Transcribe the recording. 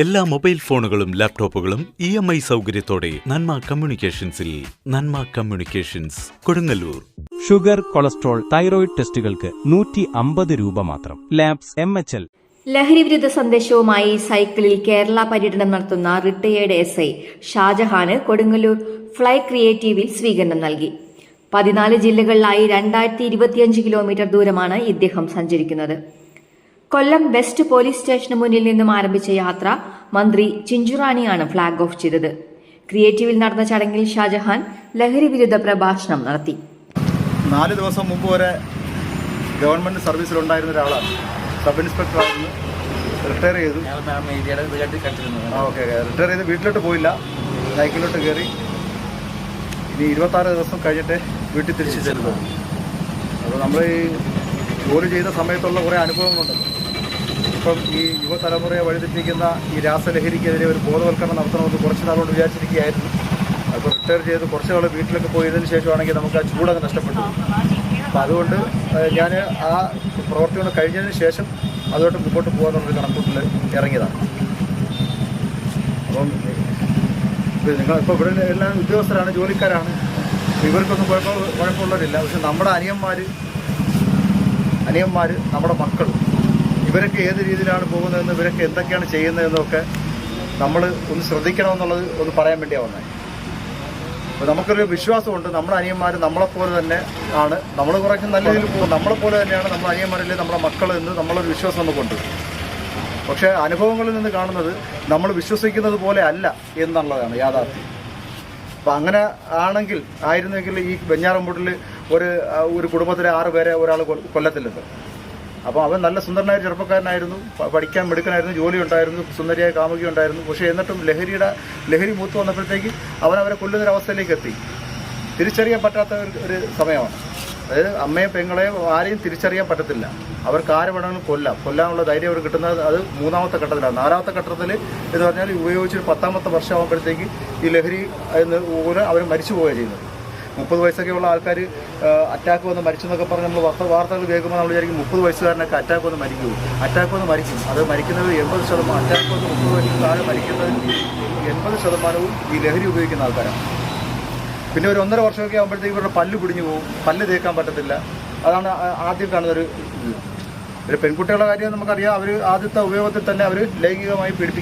എല്ലാ മൊബൈൽ ഫോണുകളും ലാപ്ടോപ്പുകളും ഇ എം ഐ സൗകര്യത്തോടെ Nanma കമ്മ്യൂണിക്കേഷൻസിൽ Nanma communications Kodungallur. Sugar cholesterol thyroid ടെസ്റ്റുകൾക്ക് നൂറ്റി അമ്പത് രൂപ മാത്രം. Labs M H L. ലഹരിവിരുദ്ധ സന്ദേശവുമായി സൈക്കിളിൽ കേരള പര്യടനം നടത്തുന്ന റിട്ടയേർഡ് എസ് ഐ ഷാജഹാന് കൊടുങ്ങല്ലൂർ ഫ്ലൈ ക്രിയേറ്റീവിൽ സ്വീകരണം നൽകി. പതിനാല് ജില്ലകളിലായി രണ്ടായിരത്തി ഇരുപത്തിയഞ്ച് കിലോമീറ്റർ ദൂരമാണ് ഇദ്ദേഹം സഞ്ചരിക്കുന്നത്. കൊല്ലം വെസ്റ്റ് പോലീസ് സ്റ്റേഷന് മുന്നിൽ നിന്നും ആരംഭിച്ച യാത്ര മന്ത്രി ചിഞ്ചുറാണിയാണ് ഫ്ളാഗ് ഓഫ് ചെയ്തത്. ക്രിയേറ്റീവിൽ നടന്ന ചടങ്ങിൽ ഷാജഹാൻ ലഹരി വിരുദ്ധ പ്രഭാഷണം നടത്തി. നാല് ദിവസം മുമ്പ് വരെ ഗവൺമെന്റ് സർവീസിലുണ്ടായിരുന്ന ഒരാളാണ്. സബ് ഇൻസ്പെക്ടർ ആയിരുന്നു. റിട്ടയർ ചെയ്തു. ഓക്കെ റിട്ടയർ ചെയ്ത് വീട്ടിലോട്ട് പോയില്ല. സൈക്കിളിലോട്ട് കയറി. ഇനി ഇരുപത്താറ് ദിവസം കഴിഞ്ഞിട്ട് വീട്ടിൽ തിരിച്ചു ചെല്ലുന്നു അപ്പോൾ നമ്മൾ ഈ ജോലി ചെയ്യുന്ന സമയത്തുള്ള കുറേ അനുഭവങ്ങളുണ്ടല്ലോ ഇപ്പം ഈ യുവതലമുറയെ വഴിതെറ്റിക്കുന്ന ഈ രാസലഹരിക്കെതിരെ ഒരു ബോധവൽക്കരണം നടത്തണമെന്ന് കുറച്ച് നാളുകൊണ്ട് വിചാരിച്ചിരിക്കുകയായിരുന്നു. അപ്പോൾ റിട്ടയർ ചെയ്ത് കുറച്ച് നാൾ വീട്ടിലൊക്കെ പോയതിന് ശേഷമാണെങ്കിൽ നമുക്ക് ആ ചൂടൊക്കെ നഷ്ടപ്പെട്ടു. അപ്പം അതുകൊണ്ട് ഞാൻ ആ പ്രവർത്തികൾ കഴിഞ്ഞതിന് ശേഷം അതുകൊണ്ട് മുമ്പോട്ട് പോകാനുള്ളൊരു കണക്കൂട്ടിൽ ഇറങ്ങിയതാണ്. അപ്പം നിങ്ങൾ ഇപ്പോൾ ഇവിടെ എല്ലാം ഉദ്യോഗസ്ഥരാണ് ജോലിക്കാരാണ്. ഇവർക്കൊന്നും കുഴപ്പം കുഴപ്പമുള്ളവരില്ല. പക്ഷെ നമ്മുടെ അനിയന്മാർ അനിയന്മാർ നമ്മുടെ മക്കൾ. ഇവരൊക്കെ ഏത് രീതിയിലാണ് പോകുന്നതെന്ന് ഇവരൊക്കെ എന്തൊക്കെയാണ് ചെയ്യുന്നതെന്നൊക്കെ നമ്മൾ ഒന്ന് ശ്രദ്ധിക്കണമെന്നുള്ളത് ഒന്ന് പറയാൻ വേണ്ടിയാണ് വന്നത് അപ്പോൾ നമുക്കൊരു വിശ്വാസമുണ്ട്. നമ്മുടെ അനിയന്മാർ നമ്മളെപ്പോലെ തന്നെ ആണ്. നമ്മൾ കുറച്ച് നല്ല രീതിയിൽ പോകും. നമ്മളെപ്പോലെ തന്നെയാണ് നമ്മുടെ അനിയന്മാരിൽ നമ്മുടെ മക്കൾ എന്ന് നമ്മളൊരു വിശ്വാസം നമുക്കുണ്ട്. പക്ഷേ അനുഭവങ്ങളിൽ നിന്ന് കാണുന്നത് നമ്മൾ വിശ്വസിക്കുന്നത് പോലെ അല്ല എന്നുള്ളതാണ് യാഥാർത്ഥ്യം. അപ്പം അങ്ങനെ ആണെങ്കിൽ ആയിരുന്നെങ്കിൽ ഈ വെഞ്ഞാറമ്പൂട്ടിൽ ഒരു ഒരു കുടുംബത്തിലെ ആറ് പേരെ ഒരാൾ കൊല്ലത്തില്ലെന്ന് അപ്പോൾ അവൻ നല്ല സുന്ദരനായ ചെറുപ്പക്കാരനായിരുന്നു പഠിക്കാൻ മെടുക്കനായിരുന്നു ജോലി ഉണ്ടായിരുന്നു സുന്ദരിയായ കാമുകി ഉണ്ടായിരുന്നു. പക്ഷേ എന്നിട്ടും ലഹരിയുടെ ലഹരി മൂത്ത് വന്നപ്പോഴത്തേക്ക് അവൻ അവരെ കൊല്ലുന്നൊരവസ്ഥയിലേക്ക് എത്തി. തിരിച്ചറിയാൻ പറ്റാത്ത ഒരു സമയമാണ്. അതായത് അമ്മയും പെങ്ങളെയും ആരെയും തിരിച്ചറിയാൻ പറ്റത്തില്ല. അവർക്ക് ആര് വേണമെങ്കിലും കൊല്ലാം. കൊല്ലാനുള്ള ധൈര്യം അവർ കിട്ടുന്നത് അത് മൂന്നാമത്തെ ഘട്ടത്തിലാണ്. നാലാമത്തെ ഘട്ടത്തിൽ എന്ന് പറഞ്ഞാൽ ഉപയോഗിച്ചൊരു പത്താമത്തെ വർഷമാകുമ്പോഴത്തേക്ക് ഈ ലഹരി എന്ന് അവർ മരിച്ചു പോവുകയാണ് ചെയ്യുന്നത്. മുപ്പത് വയസ്സൊക്കെയുള്ള ആൾക്കാർ അറ്റാക്ക് വന്ന് മരിച്ചു എന്നൊക്കെ പറഞ്ഞ് നമ്മൾ വാർത്ത വാർത്തകൾ കേൾക്കുമ്പോൾ നമ്മൾ വിചാരിക്കും മുപ്പത് വയസ്സുകാരനൊക്കെ അറ്റാക്ക് വന്ന് മരിക്കുമോ അറ്റാക്ക് വന്ന് മരിക്കും. അത് മരിക്കുന്നത് എൺപത് ശതമാനം അറ്റാക്ക് വന്ന് മുപ്പത് വയസ്സിൽ താഴെ മരിക്കുന്നത് എൺപത് ശതമാനവും ഈ ലഹരി ഉപയോഗിക്കുന്ന ആൾക്കാരാണ്. പിന്നെ ഒരു ഒന്നര വർഷമൊക്കെ ആകുമ്പോഴത്തേക്ക് ഇവരുടെ പല്ല് പിടിഞ്ഞു പോകും പല്ല് തേക്കാൻ പറ്റത്തില്ല. അതാണ് ആദ്യം കാണുന്ന ഒരു ഇത്. ഒരു പെൺകുട്ടികളുടെ കാര്യം നമുക്കറിയാം. അവർ ആദ്യത്തെ ഉപയോഗത്തിൽ തന്നെ അവർ ലൈംഗികമായി പീഡിപ്പിക്കും